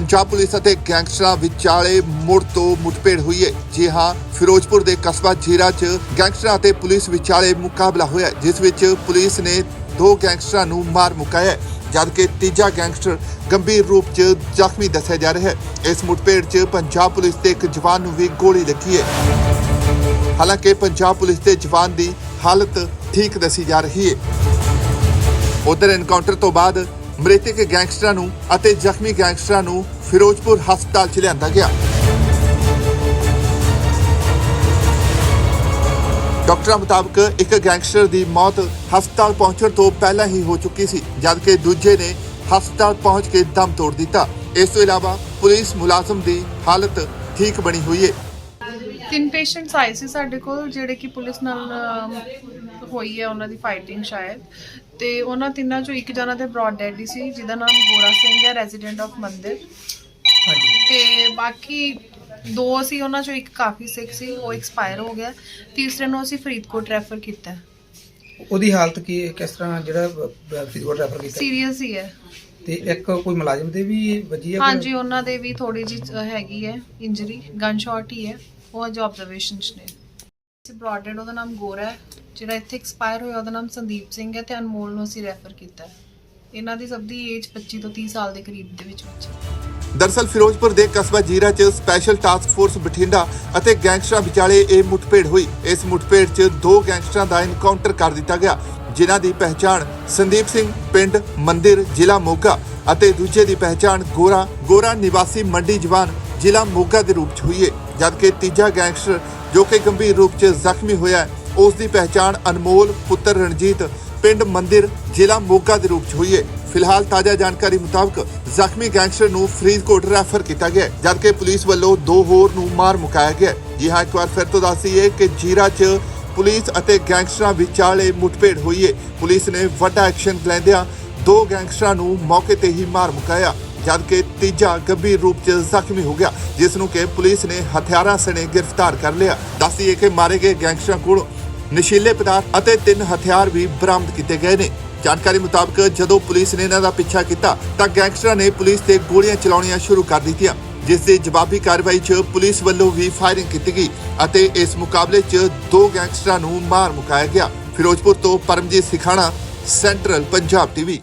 Punjab police ਅਤੇ ਗੈਂਗਸਟਰਾਂ ਵਿਚਾਲੇ ਮੁੜ ਤੋਂ ਮੁਠਭੇੜ ਹੋਈ ਹੈ। ਜੀ ਹਾਂ, ਫਿਰੋਜ਼ਪੁਰ ਦੇ ਕਸਬਾ ਜੀਰਾ 'ਚ ਗੈਂਗਸਟਰਾਂ ਅਤੇ ਪੁਲਿਸ ਵਿਚਾਲੇ ਮੁਕਾਬਲਾ ਹੋਇਆ ਜਿਸ ਵਿੱਚ ਪੁਲਿਸ ਨੇ ਦੋ ਗੈਂਗਸਟਰਾਂ ਨੂੰ ਮਾਰ ਮੁਕਾਇਆ ਜਦਕਿ ਤੀਜਾ ਗੈਂਗਸਟਰ ਗੰਭੀਰ ਰੂਪ 'ਚ ਜ਼ਖਮੀ ਦੱਸਿਆ ਜਾ ਰਿਹਾ ਹੈ। ਇਸ ਮੁੱਠਭੇੜ 'ਚ ਪੰਜਾਬ ਪੁਲਿਸ ਦੇ ਇੱਕ ਜਵਾਨ ਨੂੰ ਵੀ ਗੋਲੀ ਲੱਗੀ ਹੈ। ਹਾਲਾਂਕਿ ਪੰਜਾਬ ਪੁਲਿਸ ਦੇ ਜਵਾਨ ਦੀ ਹਾਲਤ ਠੀਕ ਦੱਸੀ ਜਾ ਰਹੀ ਹੈ। ਉਧਰ ਐਨਕਾਊਂਟਰ ਤੋਂ ਬਾਅਦ ਮ੍ਰਿਤਕ ਗੈਂਗਸਟਰਾਂ ਨੂੰ ਅਤੇ ਜ਼ਖਮੀ ਗੈਂਗਸਟਰਾਂ ਨੂੰ ਫਿਰੋਜ਼ਪੁਰ ਹਸਪਤਾਲ 'ਚ ਲਿਆਂਦਾ ਗਿਆ। ਡਾਕਟਰਾਂ ਮੁਤਾਬਕ ਇੱਕ ਗੈਂਗਸਟਰ ਦੀ ਮੌਤ ਹਸਪਤਾਲ ਪਹੁੰਚਣ ਤੋਂ ਪਹਿਲਾਂ ਹੀ ਹੋ ਚੁੱਕੀ ਸੀ, ਜਦਕਿ ਦੂਜੇ ਨੇ ਹਸਪਤਾਲ ਪਹੁੰਚ ਕੇ ਦਮ ਤੋੜ ਦਿੱਤਾ। ਇਸ ਤੋਂ ਇਲਾਵਾ ਪੁਲਿਸ ਮੁਲਾਜ਼ਮ ਦੀ ਹਾਲਤ ਠੀਕ ਬਣੀ ਹੋਈ ਹੈ ਤਿੰਨ ਪੇਸ਼ੈਂਟਸ ਆਏ ਸੀ ਸਾਡੇ ਕੋਲ ਜਿਹੜੇ ਕਿ ਪੁਲਿਸ ਨਾਲ ਅਮ, ਹੋਈ ਹੈ ਉਹਨਾਂ ਦੀ ਫਾਈਟਿੰਗ ਸ਼ਾਇਦ। ਤੇ ਉਹਨਾਂ ਤਿੰਨਾਂ ਚੋਂ ਇੱਕ ਜਣਾ ਤੇ ਬ੍ਰੌਡ ਡੈਡ ਸੀ ਜਿਹਦਾ ਨਾਮ ਗੋਰਾ ਸਿੰਘ ਹੈ ਰੈਜ਼ੀਡੈਂਟ ਆਫ ਮੰਦਿਰ। ਹਾਂਜੀ ਤੇ ਬਾਕੀ ਦੋ ਸੀ ਉਹਨਾਂ ਚੋਂ ਇੱਕ ਕਾਫੀ ਸਿਕ ਸੀ ਉਹ ਐਕਸਪਾਇਰ ਹੋ ਗਿਆ। ਤੀਸਰੇ ਨੂੰ ਅਸੀਂ ਫਰੀਦਕੋਟ ਰੈਫਰ ਕੀਤਾ। ਉਹਦੀ ਹਾਲਤ ਕੀ ਹੈ? ਕਿਸ ਤਰ੍ਹਾਂ ਜਿਹੜਾ ਫਰੀਦਕੋਟ ਰੈਫਰ ਕੀਤਾ? ਸੀਰੀਅਸ ਹੀ ਹੈ। ਤੇ ਇੱਕ ਕੋਈ ਮੁਲਾਜ਼ਮ ਦੇ ਵੀ ਵੱਜੀ ਹੈ ਕੋਈ? ਹਾਂਜੀ ਉਹਨਾਂ ਦੇ ਵੀ ਥੋੜੀ ਜਿਹੀ ਹੈਗੀ ਹੈ ਇੰਜਰੀ ਗਨ ਸ਼ਾਟ ਹੀ ਹੈ। ਉਹ ਅਜੇ ਆਬਜ਼ਰਵੇਸ਼ਨ 'ਚ ਨੇ ਬ੍ਰੌਡਡ ਉਹਦਾ ਨਾਮ ਗੋਰਾ ਹੈ। ਜਿਹੜਾ ਇੱਥੇ ਐਕਸਪਾਇਰ ਹੋਇਆ ਉਹਦਾ ਨਾਮ ਸੰਦੀਪ ਸਿੰਘ ਹੈ ਤੇ ਅਨਮੋਲ ਨੂੰ ਅਸੀਂ ਰੈਫਰ ਕੀਤਾ ਹੈ। ਇਹਨਾਂ ਦੀ ਸਭ ਦੀ ਏਜ 25 ਤੋਂ 30 ਸਾਲ ਦੇ ਕਰੀਬ ਦੇ ਵਿੱਚ ਵਿੱਚ ਹੈ। ਦਰਸਲ ਫਿਰੋਜ਼ਪੁਰ ਦੇ ਕਸਬਾ ਜੀਰਾ 'ਚ ਸਪੈਸ਼ਲ ਟਾਸਕ ਫੋਰਸ ਬਠਿੰਡਾ ਅਤੇ ਗੈਂਗਸਟਰਾਂ ਵਿਚਾਲੇ ਇਹ ਮੁਠਭੇੜ ਹੋਈ। ਇਸ ਮੁਠਭੇੜ 'ਚ ਦੋ ਗੈਂਗਸਟਰਾਂ ਦਾ ਇਨਕਾਊਂਟਰ ਕਰ ਦਿੱਤਾ ਗਿਆ ਜਿਨ੍ਹਾਂ ਦੀ ਪਹਿਚਾਣ ਸੰਦੀਪ ਸਿੰਘ ਪਿੰਡ ਮੰਦਿਰ ਜ਼ਿਲ੍ਹਾ ਮੋਗਾ ਅਤੇ ਦੂਜੇ ਦੀ ਪਹਿਚਾਣ ਗੋਰਾ ਗੋਰਾ ਨਿਵਾਸੀ ਮੰਡੀ ਜਵਾਨ ਜ਼ਿਲ੍ਹਾ ਮੋਗਾ ਦੇ ਰੂਪ 'ਚ ਹੋਈ ਹੈ ਜਦਕਿ ਤੀਜਾ ਗੈਂਗਸਟਰ ਜੋ ਕਿ ਗੰਭੀਰ ਰੂਪ 'ਚ ਜ਼ਖਮੀ ਹੋਇਆ ਹੈ, ਉਸ ਦੀ ਪਹਿਚਾਣ ਅਨਮੋਲ ਪੁੱਤਰ ਰਣਜੀਤ ਪਿੰਡ ਮੰਦਿਰ ਜ਼ਿਲ੍ਹਾ ਮੋਗਾ ਦੇ ਰੂਪ 'ਚ ਹੋਈ ਹੈ ਫਿਲਹਾਲ ਤਾਜ਼ਾ ਜਾਣਕਾਰੀ ਮੁਤਾਬਕ ਜ਼ਖਮੀ ਗੈਂਗਸਟਰ ਨੂੰ ਫਰੀਦਕੋਟ ਰੈਫਰ ਕੀਤਾ ਗਿਆ ਜਦਕਿ ਪੁਲਿਸ ਵੱਲੋਂ ਦੋ ਹੋਰ ਨੂੰ ਮਾਰ ਮੁਕਾਇਆ ਗਿਆ ਜੀ ਹਾਂ, ਇੱਕ ਵਾਰ ਫਿਰ ਤੋਂ ਦੱਸ ਕਿ ਜੀਰਾ 'ਚ ਪੁਲਿਸ ਅਤੇ ਗੈਂਗਸਟਰਾਂ ਵਿਚਾਲੇ ਮੁਠਭੇੜ ਹੋਈ ਹੈ। ਪੁਲਿਸ ਨੇ ਵੱਡਾ ਐਕਸ਼ਨ ਲੈਂਦਿਆਂ ਦੋ ਗੈਂਗਸਟਰਾਂ ਨੂੰ ਮੌਕੇ ਤੇ ਹੀ ਮਾਰ ਮੁਕਾਇਆ, ਜਦਕਿ ਤੀਜਾ ਗੰਭੀਰ ਰੂਪ 'ਚ ਜ਼ਖਮੀ ਹੋ ਗਿਆ, ਜਿਸ ਨੂੰ ਕਿ ਪੁਲਿਸ ਨੇ ਹਥਿਆਰਾਂ ਸਣੇ ਗ੍ਰਿਫਤਾਰ ਕਰ ਲਿਆ। ਦੱਸ ਦਈਏ ਕਿ ਮਾਰੇ ਗਏ ਗੈਂਗਸਟਰਾਂ ਕੋਲ ਨਸ਼ੀਲੇ ਪਦਾਰਥ ਅਤੇ ਤਿੰਨ ਹਥਿਆਰ ਵੀ ਬਰਾਮਦ ਕੀਤੇ ਗਏ ਨੇ। ਜਾਣਕਾਰੀ ਮੁਤਾਬਕ, ਜਦੋਂ ਪੁਲਿਸ ਨੇ ਇਹਨਾਂ ਦਾ ਪਿੱਛਾ ਕੀਤਾ, ਤਾਂ ਗੈਂਗਸਟਰਾਂ ਨੇ ਪੁਲਿਸ ਤੇ ਗੋਲੀਆਂ ਚਲਾਉਣੀਆਂ ਸ਼ੁਰੂ ਕਰ ਦਿੱਤੀਆਂ। ਜਿਸ ਦੀ ਜਵਾਬੀ ਕਾਰਵਾਈ 'ਚ ਪੁਲਿਸ ਵੱਲੋਂ ਵੀ ਫਾਇਰਿੰਗ ਕੀਤੀ ਗਈ ਅਤੇ ਇਸ ਮੁਕਾਬਲੇ 'ਚ ਦੋ ਗੈਂਗਸਟਰਾਂ ਨੂੰ ਮਾਰ ਮੁਕਾਇਆ ਗਿਆ। ਫਿਰੋਜ਼ਪੁਰ ਤੋਂ ਪਰਮਜੀਤ ਸਿਖਾਣਾ, ਸੈਂਟਰਲ ਪੰਜਾਬ ਟੀਵੀ।